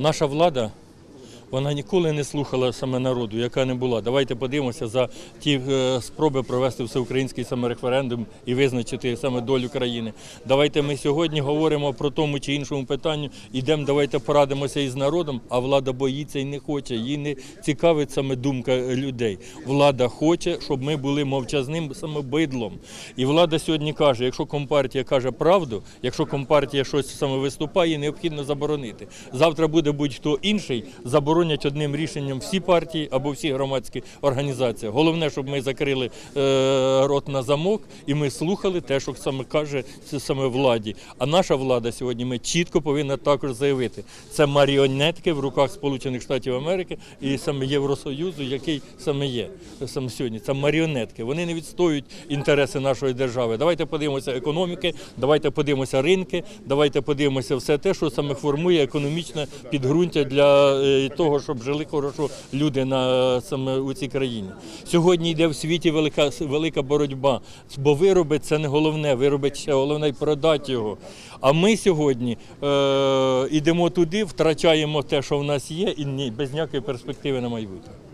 Наша влада. Вона ніколи не слухала саме народу, яка не була. Давайте подивимося за ті е, спроби провести всеукраїнський саме референдум і визначити саме долю країни. Давайте ми сьогодні говоримо про тому чи іншому питанню. Ідемо, давайте порадимося із народом, а влада боїться і не хоче. Їй не цікавить саме думка людей. Влада хоче, щоб ми були мовчазним саме бидлом. І влада сьогодні каже: якщо компартія каже правду, якщо компартія щось саме виступає, необхідно заборонити. Завтра буде будь-хто інший, заборонять одним рішенням всі партії або всі громадські організації. Головне, щоб ми закрили е, рот на замок і ми слухали те, що саме каже саме владі. А наша влада сьогодні ми чітко повинна також заявити. Це маріонетки в руках Сполучених Штатів Америки і саме Євросоюзу, який саме є саме сьогодні. Це маріонетки. Вони не відстоюють інтереси нашої держави. Давайте подивимося економіки, давайте подивимося ринки, давайте подивимося все те, що саме формує економічне підґрунтя для е, того, щоб жили хорошо люди на саме у цій країні. Сьогодні йде в світі велика велика боротьба, бо вироби це не головне. виробить ще головне продати його. А ми сьогодні е, йдемо туди, втрачаємо те, що в нас є, і без ніякої перспективи на майбутнє.